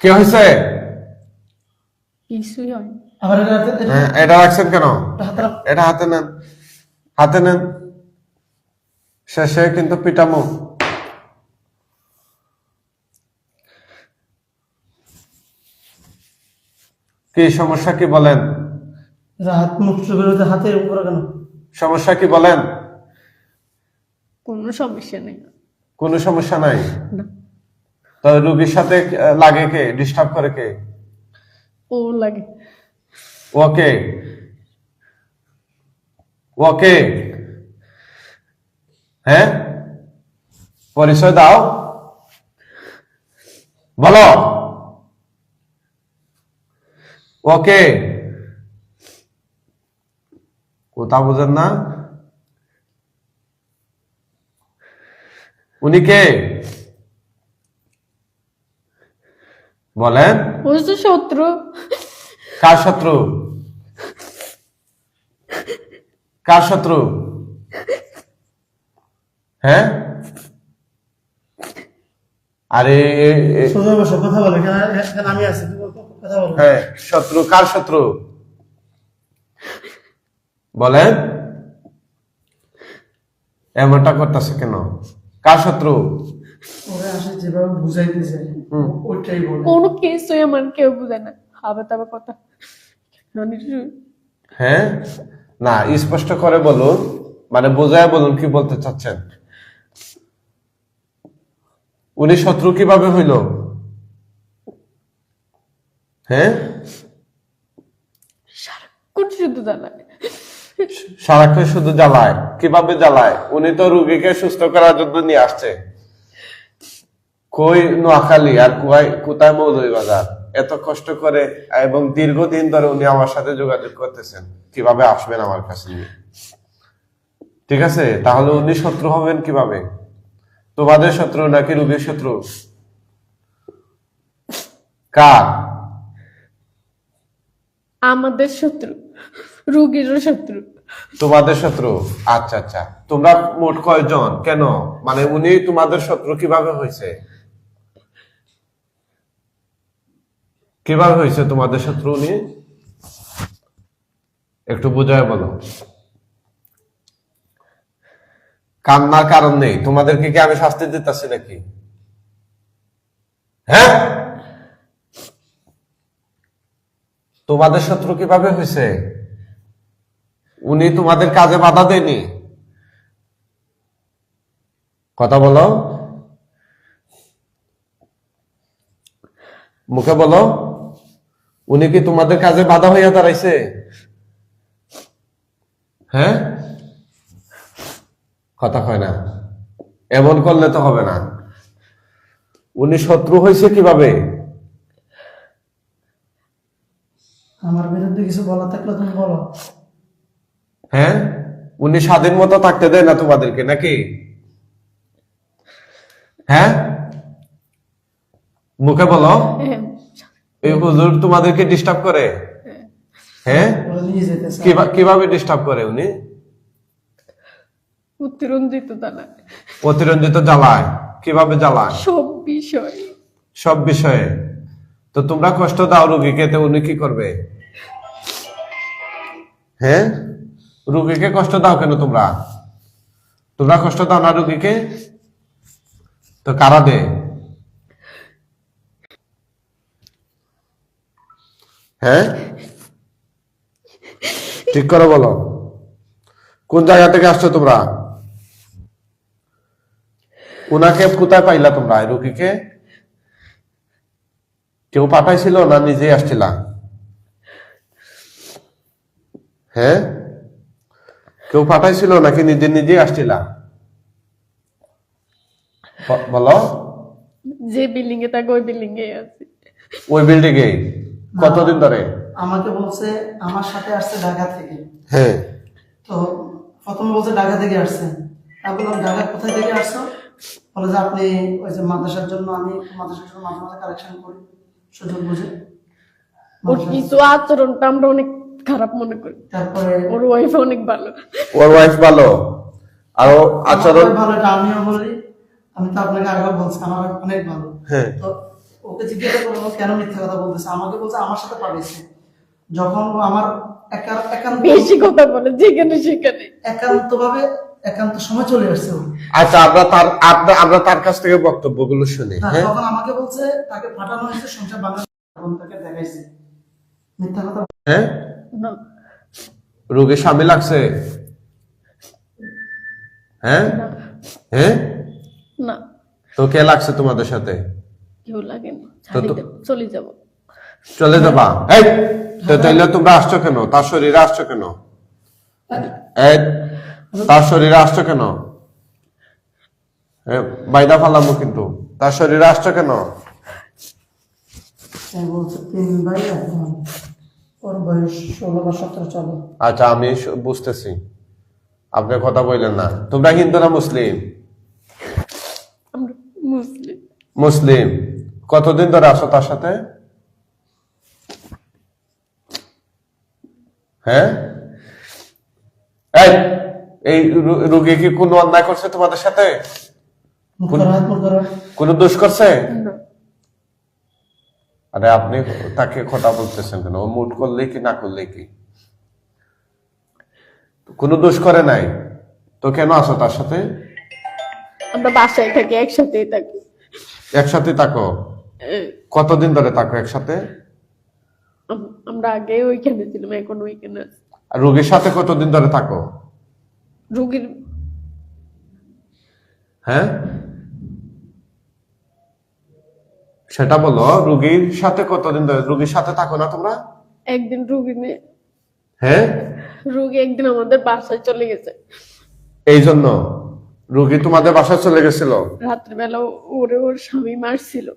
কি হয়েছে কিছুই হয়। আবার এটা রাখছেন কেন? এটা হাতে হাতে নেন। হাতে নেন। শেষে কিন্তু পিটামো কি সমস্যা কি বলেন? হাত মুখ হাতের উপরে কেন? সমস্যা কি বলেন? কোনো সমস্যা নেই। কোনো সমস্যা নাই? না। তো রুগীর সাথে লাগে কে? ডিস্টার্ব করে কে? ও লাগে। ওকে। ওকে। হ্যাঁ? পরিচয় দাও। বলো। ওকে। কোথা বুঝেন না। উনি কে? বলেন। ও তো শত্রু। কার শত্রু? কার শত্রু? হ্যাঁ? আরে কথা বলে আমি আছি কথা বলো। হ্যাঁ শত্রু কার শত্রু? বলেন। এমনটা করতেছে কেন? কার শত্রু? ওরে আসে যেভাবে বুঝাইতেছে ওইটাই বলে। কোনো কিছুই আমার কেউ বুঝে না। হবে তবে কথা। হ্যাঁ? না স্পষ্ট করে বলুন। মানে বোঝায় বলুন কি বলতে চাচ্ছেন। উনি শত্রু কীভাবে হইল? হ্যাঁ? কোন শুধু জানা সারাক্ষণ শুধু জ্বালায়। কীভাবে জ্বালায়? উনি তো রুগীকে সুস্থ করার জন্য নিয়ে আসছে। কই নোয়াখালী আর কোথায় কোথায় মৌলভীবাজার? এত কষ্ট করে এবং দীর্ঘদিন ধরে উনি আমার সাথে যোগাযোগ করতেছেন। কীভাবে আসবেন আমার কাছে? ঠিক আছে? তাহলে উনি শত্রু হবেন কীভাবে? তোমাদের শত্রু নাকি রুগীর শত্রু? কার? আমাদের শত্রু রুগীরও শত্রু। তোমাদের শত্রু? আচ্ছা আচ্ছা। তোমরা মোট কয়জন? কেন? মানে উনি তোমাদের শত্রু কীভাবে হয়েছে? কীভাবে হয়েছে তোমাদের শত্রু উনি একটু বুঝায় বলো। কান্নার কারণ নেই। তোমাদেরকে কি আমি শাস্তি দিতেছি নাকি? হ্যাঁ? তোমাদের শত্রু কীভাবে হয়েছে? উনি তোমাদের কাজে বাধা দেয়নি। কথা বলো। মুখে বলো। উনি কি তোমাদের কাজে বাধা হইয়া দাঁড়াইছে? হ্যাঁ? কথা হয় না। এমন করলে তো হবে না। উনি শত্রু হয়েছে কীভাবে? আমার বিরুদ্ধে কিছু বলা থাকলে তুমি বলো। হ্যাঁ? উনি স্বাধীন মতো থাকতে দেয় না তোমাদেরকে নাকি? হ্যাঁ? মুখে বলো। হ্যাঁ, এই হুজুর তোমাদেরকে ডিস্টার্ব করে? হ্যাঁ? কীভাবে ডিস্টার্ব করে উনি? অতিরঞ্জিত জানা অতিরঞ্জিত জ্বালায়। কীভাবে জ্বালায়? সব বিষয়। সব বিষয়ে। তো তোমরা কষ্ট দাও রুগীকে তো উনি কি করবে? হ্যাঁ? রুগীকে কষ্ট দাও কেন তোমরা? তোমরা কষ্ট দাও না রুগীকে? তো কারা দে হ্যাঁ? ঠিক করে বলো। কোন জায়গা থেকে আসছো তোমরা? উনাকে কোথায় পাইলা তোমরা রুগীকে? কেউ পাঠাইছিল না নিজেই আসছিলা? হ্যাঁ? কেউ পাঠাইছিল নাকি নিজে নিজেই আসছিলা? বলো। যে বিল্ডিং এ থাকে ওই বিল্ডিং এ আছে। ওই বিল্ডিং এ? কতদিন ধরে? আমাকে বলছে আমার সাথে আসছে ঢাকা থেকে। হ্যাঁ। তো প্রথমে বলছে ঢাকা থেকে আসছেন আমি বললাম ঢাকা কোথায় থেকে আসছো? বলে যে আপনি ওই যে মাদ্রাসার জন্য আমি মাদ্রাসার জন্য মাঝে মাঝে কালেকশন করি। সুযোগ বুঝে ওর কিছু আচরণটা আমরা অনেক খারাপ মনে করি। তারপরে ওর ওয়াইফ অনেক ভালো। ওর ওয়াইফ ভালো? আর আচরণ? ভালো আমিও বলি। আমি তো আপনাকে আগেও বলছি আমার অনেক ভালো। হ্যাঁ। তো ওকে জিজ্ঞাসা করল ও কেন মিথ্যা কথা বলতেছে? আমাকে বলছে আমার সাথে পাঠিয়েছে যখন ও আমার একা- একান্ত বেশি কথা বলে যেখানে সেখানে। একান্ত একান্ত সময় চলে আসছে আচ্ছা আমরা তার আমরা আমরা তার কাছ থেকে বক্তব্যগুলো শুনি হ্যাঁ, হ্যাঁ? তখন আমাকে বলছে তাকে পাঠানো হয়েছে সংসার বাংলা দেখাইছে। মিথ্যা কথা হ্যাঁ? না। স্বামী লাগছে? হ্যাঁ? হ্যাঁ? না। তো কে লাগছে তোমাদের সাথে? কেউ লাগে না। ছাড়ি দেব, চলে যাব। চলে যাবা? এই তো তাইলে তোমরা আসছো কেন? তার শরীরে আসছো কেন? এই তার শরীরে আসছো কেন? বাইদা ফালামো কিন্তু। তার শরীরে আসছো কেন? আচ্ছা আমি বুঝতেছি। আপনি কথা বললেন না। তোমরা হিন্দু না মুসলিম? মুসলিম। মুসলিম। কতদিন ধরে আসো তার সাথে? হ্যাঁ? এই রুগী কি কোনো অন্যায় করছে তোমাদের সাথে? কোনো দোষ করছে? আরে আপনি তাকে কথা বলতেছেন কেন? ও মুট করলে কি না করলে কি? কোনো দোষ করে নাই? তো কেন আসো তার সাথে? আমরা বাসায় থাকি একসাথেই থাকি। একসাথে থাকো? কতদিন ধরে থাকো একসাথে? আম- আমরা আগে ওইখানে ছিলাম এখন ওইখানে আর রোগীর সাথে কতদিন ধরে থাকো? রুগীর হ্যাঁ? সেটা বলো রুগীর সাথে কতদিন ধরে? রুগীর সাথে থাকো না তোমরা? একদিন রুগী হ্যাঁ? রুগী একদিন আমাদের বাসায় চলে গেছে। এই জন্য রুগী তোমাদের বাসায় চলে গেছিল? রাত্রিবেলা ওরে ওর স্বামী মারছিল।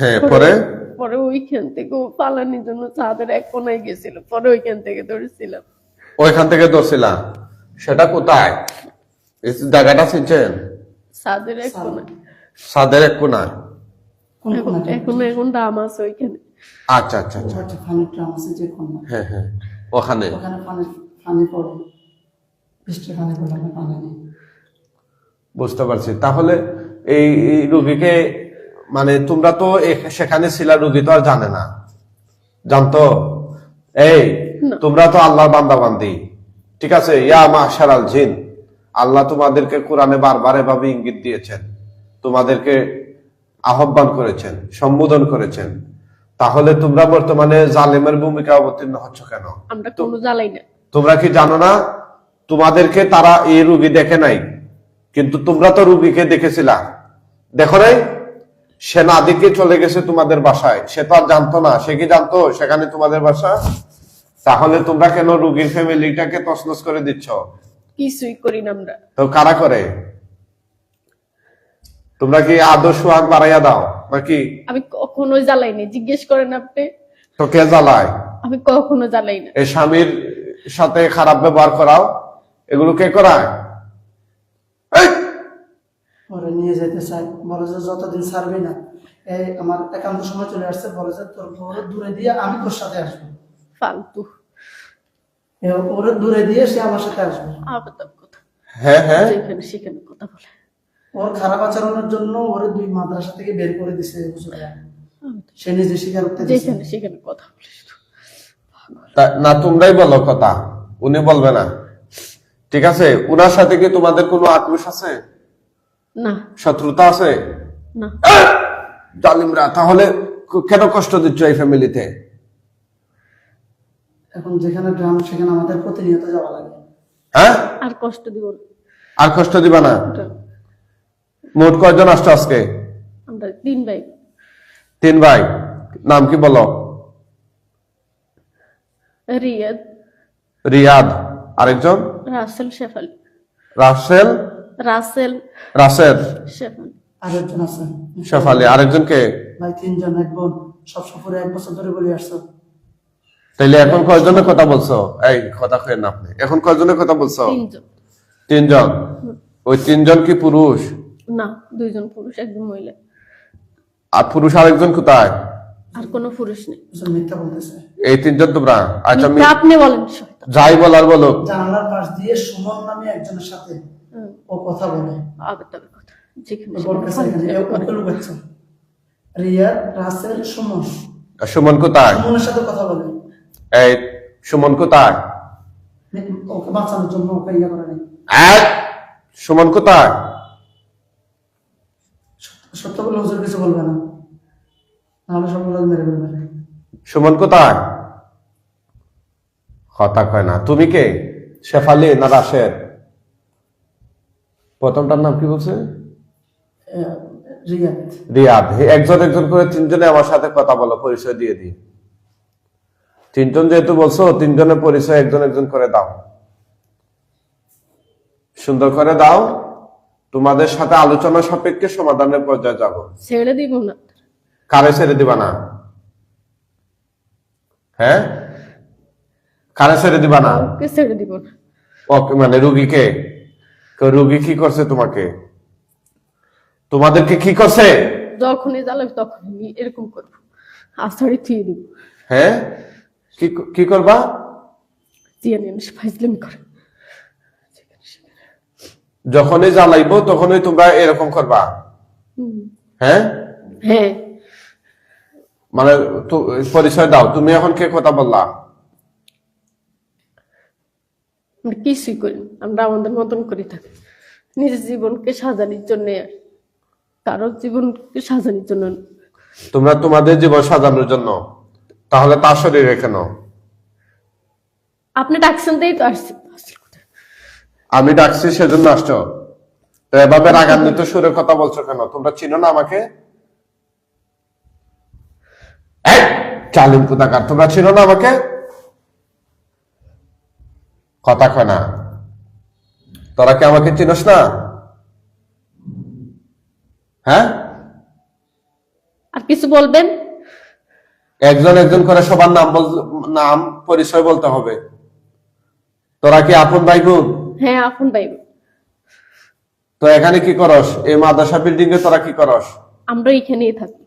হ্যাঁ পরে? পরে ওইখান থেকে ও পালানোর জন্য চাঁদের এক কোনায় গেছিল। পরে ওইখান থেকে ধরেছিলাম। ওইখান থেকে ধরছিলা? সেটা কোথায়? এই জায়গাটা চিনছেন? চাঁদের এক কোনায়। সাদের এক কোনায়? কোন কোন এখন এখন এখন দাম আছে ওইখানে। আচ্ছা আচ্ছা আচ্ছা। একটা ড্রাম আছে যে কোন হ্যাঁ হ্যাঁ। ওখানে। ওখানে পানি পানি পড়ে। বৃষ্টি পানি পড়লে পানি নেই বুঝতে পারছি। তাহলে এই এই রুগীকে মানে তোমরা তো সেখানে ছিলা রুগী তো আর জানে না। জানতো? এই তোমরা তো আল্লাহর বান্দা বান্দি ঠিক আছে? ইয়া মাশারাল জিন। আল্লাহ তোমাদেরকে কোরআনে বারবার এভাবে ইঙ্গিত দিয়েছেন। তোমাদেরকে আহ্বান করেছেন সম্বোধন করেছেন। তাহলে তোমরা বর্তমানে জালেমের ভূমিকা অবতীর্ণ হচ্ছ কেন? তোমরা কি জানো না? তোমাদেরকে তারা এই রুগী দেখে নাই। কিন্তু তোমরা তো রুগীকে দেখেছিলা। দেখো নাই? সে না দিকে চলে গেছে তোমাদের বাসায়। সে তো আর জানতো না। সে কি জানতো? সেখানে তোমাদের বাসা? তাহলে তোমরা কেন রুগীর ফ্যামিলিটাকে তছনছ করে দিচ্ছ? কিছুই করি না আমরা। তো কারা করে? তোমরা কি আদর্শ আগ বাড়াইয়া দাও নাকি? আমি কখনো জ্বালাইনি জিজ্ঞেস করেন আপনি? তো কে জ্বালায়? আমি কখনো জ্বালাই না এই স্বামীর সাথে খারাপ ব্যবহার করাও? এগুলো কে করায়! ওরা নিয়ে যেতে চায়। বলে যে যতদিন ছাড়বি না। এই আমার একান্ত সময় চলে আসছে। বলে যে তোর ওরে দূরে দিয়ে আমি তোর সাথে আসব। ফালতু। এ ওরে দূরে দিয়ে সে আমার সাথে আসবে। হ্যাঁ হ্যাঁ। যেখানে সেখানে কথা বলে। ওর খারাপ আচরণের জন্য ওরে দুই মাদ্রাসা থেকে বের করে দিছে সে নিজে স্বীকার করতে যেখানে সেখানে কথা বলে না তোমরাই বলো কথা। উনি বলবে না। ঠিক আছে? উনার সাথে কি তোমাদের কোনো আক্রোশ আছে? না। শত্রুতা আছে? না। জালিমরা তাহলে কেন কষ্ট দিচ্ছ এই ফ্যামিলিতে? এখন যেখানে গ্রাম সেখানে আমাদের প্রতিনিয়ত যাওয়া লাগে। হ্যাঁ? আর কষ্ট দিব না। আর কষ্ট দিবা না? মোট কয়জন আসছো আজকে? আমরা তিন ভাই। তিন ভাই। নাম কি বলো? রিয়াদ। রিয়াদ। আরেকজন? রাসেল শেফালি। রাসেল রাসেল রাসেল। আরেকজন আছে। শেফালি আরেকজন কে ভাই তিনজন এক বোন। সব সফরে এক বছর ধরে বলে আসছো। তাইলে এখন কয়জনের কথা বলছো? এই কথা না আপনি। এখন কয়জনের কথা বলছো? তিনজন। তিনজন? ওই তিনজন কি পুরুষ? না দুইজন পুরুষ একজন মহিলা। আর পুরুষ আরেকজন কোথায়? আর কোনো পুরুষ নেই। মিথ্যা বলতেছে। এই তিনজন তোমরা? আচ্ছা আপনি বলেন। যাই বলার বলো। জানালার পাশ দিয়ে সুমন নামে একজনের সাথে। ও কথা বলে। রিয়াদ রাসেল সুমন। আর সুমন কোথায়? সুমনের সাথে কথা বলে। এই সুমন কোথায়? ওকে বাঁচানোর জন্য ওকে ইয়ে করে এক সুমন কোথায়? সত্য বলে হুজুর কিছু বলবে না। নাহলে মেরে সুমন কোথায়? কথা কয় না। তুমি কে? শেফালি না রাশেদ প্রথমটার নাম কি বলছে? রিয়াদ। একজন একজন করে তিনজনে আমার সাথে কথা বলো পরিচয় দিয়ে দিই। তিনজন যেহেতু বলছো তিনজনের পরিচয় একজন একজন করে দাও। সুন্দর করে দাও তোমাদের সাথে আলোচনা সাপেক্ষে সমাধানের পর্যায়ে যাব। ছেড়ে দিব না। কারে ছেড়ে দিবা না? হ্যাঁ? কারে ছেড়ে দিবা না? ছেড়ে দিব না। ওকে মানে রুগীকে? রুগী কি করছে তোমাকে? তোমাদেরকে কি করছে? যখনই জ্বালাবি তখন এরকম করব। আষাঢ়ি থুয়ে দিব হ্যাঁ? কি কি করবা? দিয়ে নিয়ে ফাইজলামি করে। যখনই জ্বালাইবো তখনই তোমরা এরকম করবা। হ্যাঁ? হ্যাঁ। মানে তো- পরিচয় দাও। তুমি এখন কে কথা বললা? আমরা কিছুই করি আমরা আমাদের মতন করে থাকি নিজের জীবনকে সাজানোর জন্য কারোর জীবনকে সাজানোর জন্য তোমরা তোমাদের জীবন সাজানোর জন্য। তাহলে তার শরীরে কেন আপনি ডাকছেন তাই তো আসছি। আমি ডাকছি সেজন্য আসছো। তো এভাবে রাগান্বিত সুরে কথা বলছো কেন? তোমরা চিনো না আমাকে? চালিম কোথাকার? তোমরা চিনো না আমাকে? কথা কয় না তোরা কি আমাকে চিনস না? হ্যাঁ? আর কিছু বলবেন? একজন একজন করে সবার নাম নাম পরিচয় বলতে হবে। তোরা কি আপন ভাই বোন হ্যাঁ আপন ভাই তো এখানে কি করস? এই মাদ্রাসা বিল্ডিং এ তোরা কি করস? আমরা এখানেই থাকি।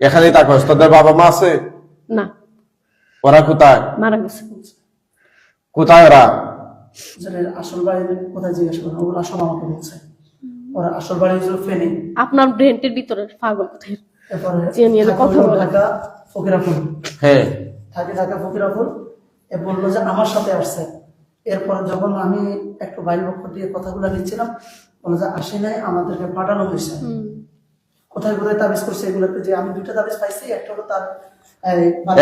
এখানেই থাকস। তোদের বাবা মা আছে? না। ওরা কোথায়? মারা গেছে। কোথায় ওরা? আসল বাড়ি কোথায় জিজ্ঞেস করেন সব আমাকে বলছে। ওরা আসল বাড়ি ফেনী। আপনার ব্রেনটের ভিতরে পাগল কোথায়? থাকে হ্যাঁ। থাকে ফকিরাপুর। এ বলল যে আমার সাথে আসছে। এরপরে যখন আমি একটু বাইরের পক্ষ দিয়ে কথাগুলো নিচ্ছিলাম বলল যে আসে নাই আমাদেরকে পাঠানো হয়েছে। কোথায় কোথায় তাবিজ করছে এগুলোতে? যে আমি দুইটা তাবিজ পাইছি একটা হলো তার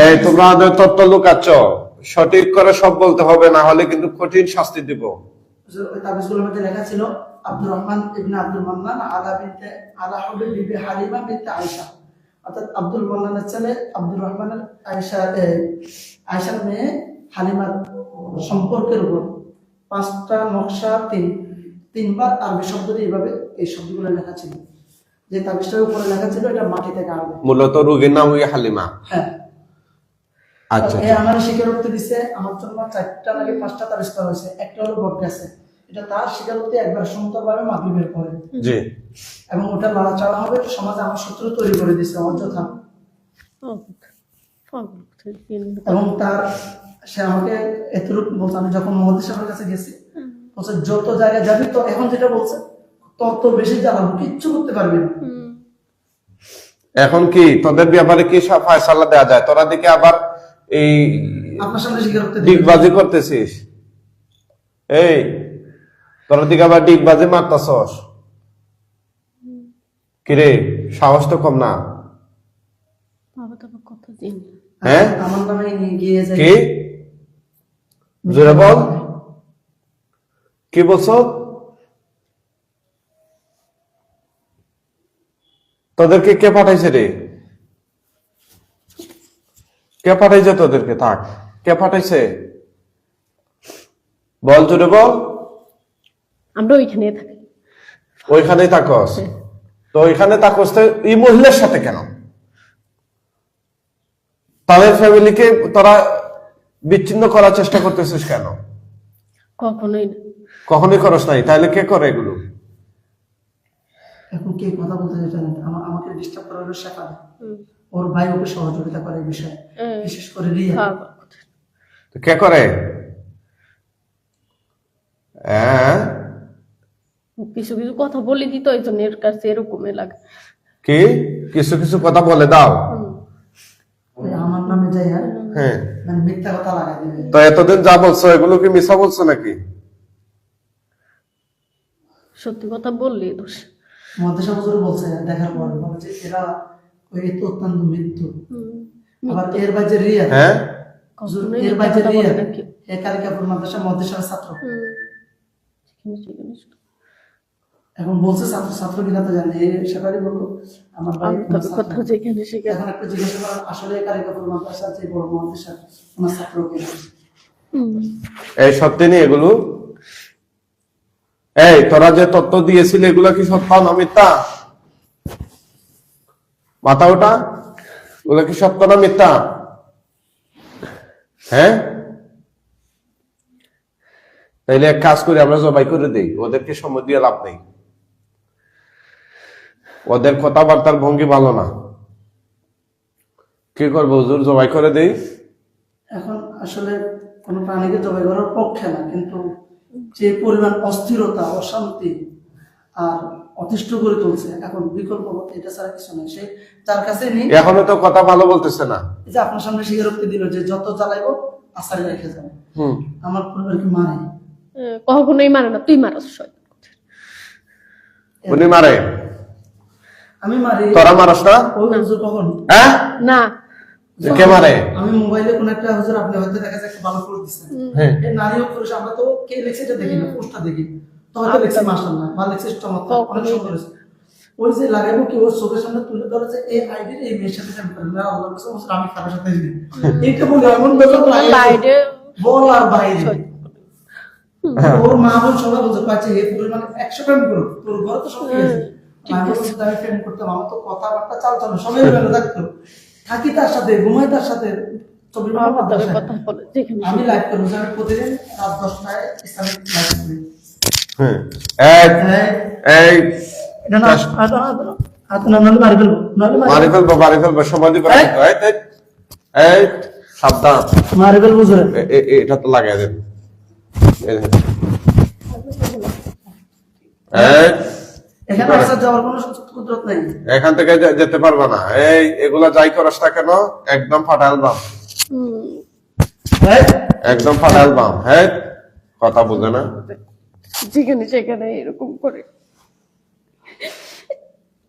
এই, তোমরা তত্ত্ব লুকাচ্ছ। সঠিক করে সব বলতে হবে না হলে কিন্তু কঠিন শাস্তি দিব। যে তাবিজগুলোর মধ্যে লেখা ছিল আব্দুর রহমান ইবনে আব্দুল মান্নান আলা বিনতে আলা হবে বিবি হালিমা বিনতে আয়েশা। অর্থাৎ আব্দুল মান্নানের ছেলে আব্দুর রহমানের আয়েশা আয়েশার মেয়ে হালিমার সম্পর্কের উপর পাঁচটা নকশা তিন তিনবার আরবি শব্দ দিয়ে এইভাবে এই শব্দগুলো লেখা ছিল। যে তাবিজটার উপরে লেখা ছিল এটা মাটি থেকে মূলত রুগীর নাম হালিমা। হ্যাঁ। আচ্ছা আমার স্বীকারোক্তি দিছে আমার জন্য চারটা নাকি পাঁচটা তাবিজ করা হয়েছে। একটা হলো বট গেছে এটা তার স্বীকারোক্তি একবার সুন্দরভাবে মাপি বের করে জি। এবং ওটা নাড়াচাড়া হবে সমাজে আমার শত্রু তৈরি করে দিছে অযথা। পাগল। পাগল কোথায় দিয়ে নিয়ে এবং তার সে আমাকে এতটুকু বলছে আমি যখন সাহেবের কাছে গেছি বলছে যত জায়গায় যাবি তো এখন যেটা বলছে তত বেশি জ্বালাবো কিচ্ছু করতে পারবি না। এখন কি তোদের ব্যাপারে কি ফয়সালা দেওয়া যায়? তোরা দিকে আবার এই। ডিগবাজি করতেছিস। এই তোর দিকে আবার ডিগবাজি মারতাছস। কিরে সাহস তো কম না। হ্যাঁ? কি? জোরে বল। কি বলছো? তোদেরকে কে পাঠাইছে রে? কে পাঠাইছে তোদেরকে? থাক। কে পাঠাইছে? বল জোরে বল। আমরা ওইখানেই থাকি। ওইখানেই থাকস? তো ওইখানে থাকস তো এই মহিলার সাথে কেন? তাদের ফ্যামিলিকে তোরা বিচ্ছিন্ন করার চেষ্টা করতেছিস কেন? কখনোই না। কখনোই করস নাই। তাহলে কে করে এগুলো? এখন কে কথা বলতে যেতে আমাকে ডিস্টার্ব করার শেখা। ওর ভাই ওকে সহযোগিতা করে এই বিষয়ে হ্যাঁ। বিশেষ করে রিয়া। তো কে করে? হ্যাঁ কিছু কিছু কথা বলে দিত এই জন্য এর কাছে এরকমই লাগে। কি? কিছু কিছু কথা বলে দাও। আমার নামে যাই হ্যাঁ হ্যাঁ। মানে মিথ্যা কথা লাগাই দেবে। তো এতদিন যা বলছো এগুলো কি মিশা বলছো নাকি? সত্যি কথা বললি দোষ। হুজুর বলছে দেখার পর। বলে যে এরা ওই এত অত্যন্ত মৃত্যু। আবার এর বাইরে রিয়া। হ্যাঁ? হুজুর এর বাইরে রিয়া? এ কালিকাপুর মাদ্রাসা মহাদেশের ছাত্র। এখন বলছে ছাত্র ছাত্র কিনা তো জানি। সেটারই বলব আমার ভাই। কথা যেখানে সেখানে। এখন একটা জিজ্ঞাসা করেন আসলে কালিকাপুর মাদ্রাসা যে বড় ওনার ছাত্র কিনা এই সত্যি নেই এগুলো? এই তোরা যে তত্ত্ব দিয়েছিলি এগুলো কি সত্য না মিথ্যা? মাথা ওটা? ওগুলো কি সত্য না মিথ্যা? হ্যাঁ? তাইলে এক কাজ করি, আমরা জবাই করে দেই। ওদেরকে সময় দিয়ে লাভ নেই। ওদের কথাবার্তার ভঙ্গি ভালো না। কি করব, হুজুর, জবাই করে দেই? এখন আসলে কোনো প্রাণীকে জবাই করার পক্ষে না, কিন্তু যে পরিমাণ অস্থিরতা, অশান্তি আর অতিষ্ঠ করে তুলছে। এখন বিকল্প পথ এটা ছাড়া কিছু নেই। সে তার কাছে নেই। এখনও তো কথা ভালো বলতেছে না। যে আপনার সামনে স্বীকারোক্তি দিল যে যত জ্বালাইবো আসারে রেখে যাবে। আমার পরিবারকে মানে আহ, কখনোই মানে না। তুই মারাস উনি মারে। আমি মারি। তোরা মারস না? ওই হুজুর কখন? হ্যাঁ? না। কে মারে? আমি মোবাইলে কোন একটা হুজুর আপনি হয়তো দেখা যায় একটা ভালো করে দিচ্ছেন। হ্যাঁ। এই নারী ও পুরুষ আমরা তো কে লিখছে এটা দেখি না পোস্টটা দেখি। তো হয়তো লিখছে মাসাল্লাহ বা লিখছে চমৎকার অনেক সুন্দর হয়েছে। ওই যে লাগাইবো কি ওর চোখের সামনে তুলে ধরে যে এই আইডির এই মেয়ের সাথে আমি করি না আল্লাহ কাছে বলছে, আমি কারোর সাথে দিই এইটা বলে এমন বেতন বাইরে বল আর বাইরে। হ্যাঁ। ওর মা বোন সবাই বলছে পাচ্ছে এই পরিমাণে একশো প্রেম করো। তোর ঘরে তো সব আমি আমি প্রেম করতাম আমার তো কথাবার্তা সবাই থাকতো। থাকি তার সাথে ঘুমাই তার সাথে আমি লাইভ করব প্রতিদিন রাত দশটায় ইসলামিক লাইভ করি। হ্যাঁ এই এটা মারি ফেলব মারি ফেলব। সমাধি করে এই। সাবধান। মারি ফেলব তো লাগাই দেন। এখানে থেকে যেতে পারবে না। এই এগুলা যাই করস না কেন? একদম ফাটাল বাম হ্যাঁ একদম ফাটাল বাম হ্যাঁ কথা বুঝে না? যেখানে সেখানে এরকম করে।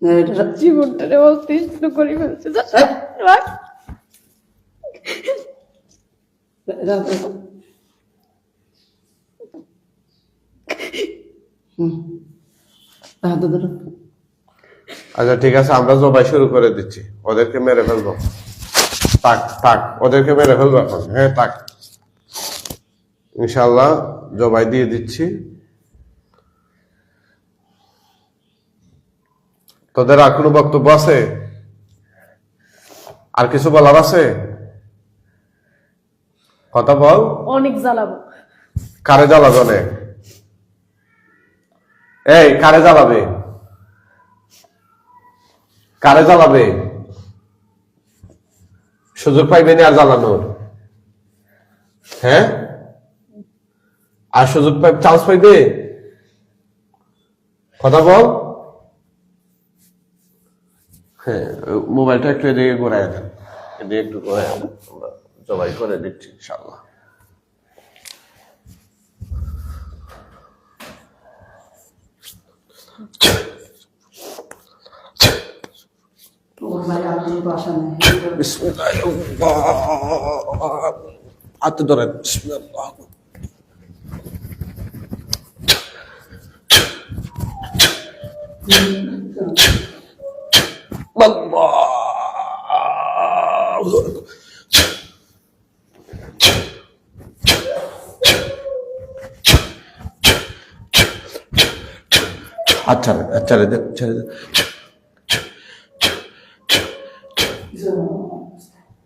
এটা জীবনটারে অতিষ্ঠ করে ফেলছে। হ্যাঁ। ধরো। আচ্ছা ঠিক আছে আমরা জবাই শুরু করে দিচ্ছি। ওদেরকে মেরে ফেলব। তাক তাক ওদেরকে মেরে ফেলব এখন। হ্যাঁ তাক ইনশাল্লাহ জবাই দিয়ে দিচ্ছি। তোদের আর কোনো বক্তব্য আছে? আর কিছু বলার আছে? কথা বল। অনেক জ্বালাবো। কারে জ্বালাবে অনেক এই কারে জ্বালাবে? কারে জ্বালাবে? সুযোগ পাইবে না আর জ্বালানোর? হ্যাঁ? আর সুযোগ পাই চান্স পাইবে? কথা বল। হ্যাঁ মোবাইলটা একটু এদিকে ঘুরাই দেন। এদিকে একটু ঘুরাই আমরা জবাই করে দিচ্ছি ইনশাল্লাহ ওর ভাই আর কোনো তো আশা নেই বিসমিল্লাহ হাতে ধরেন বিসমিল্লাহ আল্লাহু আকবার। আচ্ছা আচ্ছা রে দেন ছেড়ে দেন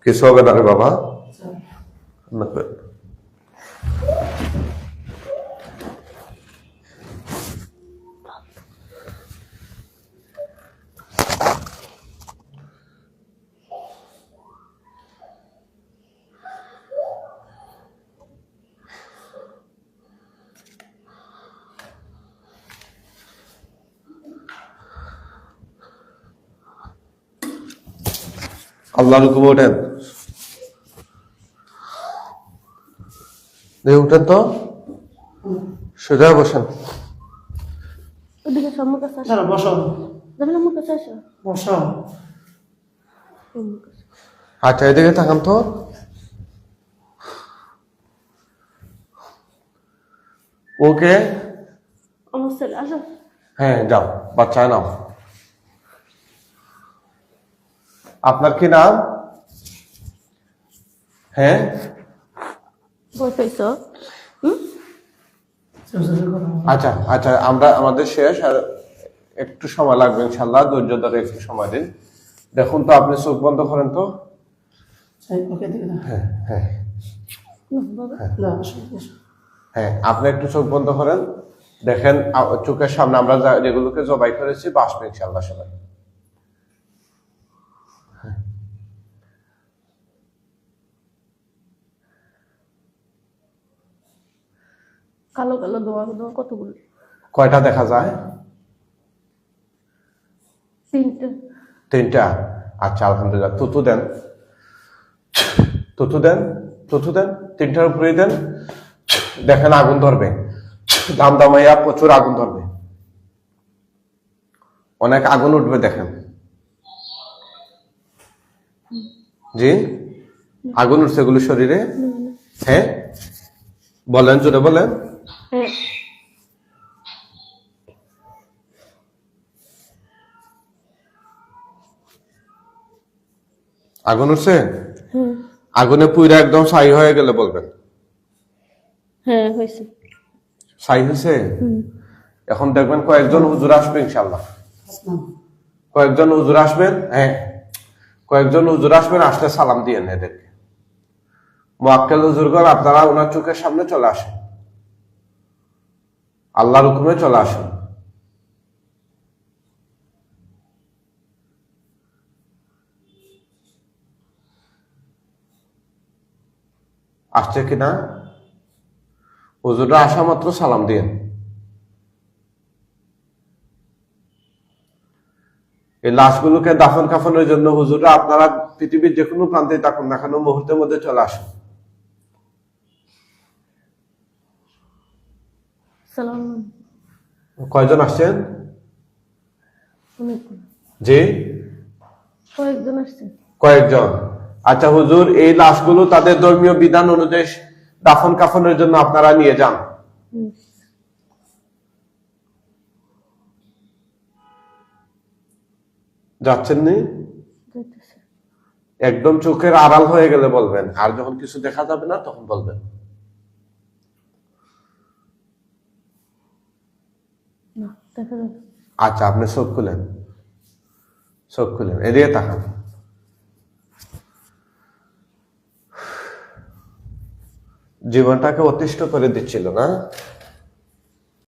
কিছু হবে না রে বাবা না আল্লাহর হুকুমে ওঠেন? দেখে উঠেন তো? সোজা বসেন। ওদিকে এসো, কাছে আসো বসো। যাবেন আমার কাছে আসো। বসো। আচ্ছা এদিকে তাকান তো। ওকে। আমার আসো। হ্যাঁ যাও বাচ্চা নাও। আপনার কি নাম? হ্যাঁ? আচ্ছা আচ্ছা আমরা আমাদের শেষ আর একটু সময় লাগবে ইনশাল্লাহ ধৈর্য ধরে একটু সময় দিন। দেখুন তো আপনি চোখ বন্ধ করেন তো। হ্যাঁ হ্যাঁ। হ্যাঁ আপনি একটু চোখ বন্ধ করেন। দেখেন চোখের সামনে আমরা যেগুলোকে জবাই করেছি বাসবে ইনশাল্লাহ সবাই কালো কালো দোয়া দোয়া কতগুলো? কয়টা দেখা যায়? তিনটে। তিনটা? আচ্ছা আলহামদুলিল্লাহ। তুতু দেন। তুতু দেন তুতু দেন তিনটার উপরেই দেন। দেখেন আগুন ধরবে। দাম দামাইয়া প্রচুর আগুন ধরবে। অনেক আগুন উঠবে দেখেন। জি? আগুন উঠছে এগুলো শরীরে? হ্যাঁ? বলেন জোরে বলেন। আগুন উঠছে? আগুনে পুইরা একদম ছাই হয়ে গেলে বলবেন? হ্যাঁ হয়েছে। ছাই হয়েছে? এখন দেখবেন কয়েকজন হুজুর আসবে ইনশাল্লাহ কয়েকজন হুজুর আসবেন? হ্যাঁ। কয়েকজন হুজুর আসবেন আসলে সালাম দিয়েন এদেরকে। মোয়াক্কেল হুজুরগণ আপনারা ওনার চোখের সামনে চলে আসেন। আল্লাহর হুকুমে চলে আসেন। আসছে কিনা? হুজুররা আসা মাত্র সালাম দিয়েন এই লাশগুলোকে দাফন কাফনের জন্য হুজুররা আপনারা পৃথিবীর যে কোনো প্রান্তে থাকুন না কেন, মুহূর্তের মধ্যে চলে আসুন সালাম কয়জন আসছেন? জি? কয়েকজন আসছে কয়েকজন। আচ্ছা হুজুর এই লাশগুলো তাদের ধর্মীয় বিধান অনুযায়ী দাফন কাফনের জন্য আপনারা নিয়ে যান। যাচ্ছেন নি? একদম চোখের আড়াল হয়ে গেলে বলবেন। আর যখন কিছু দেখা যাবে না তখন বলবেন না দেখা যাবে আচ্ছা আপনি চোখ খুলেন। চোখ খুলেন এদিকে তাকান। জীবনটাকে অতিষ্ঠ করে দিচ্ছিল না?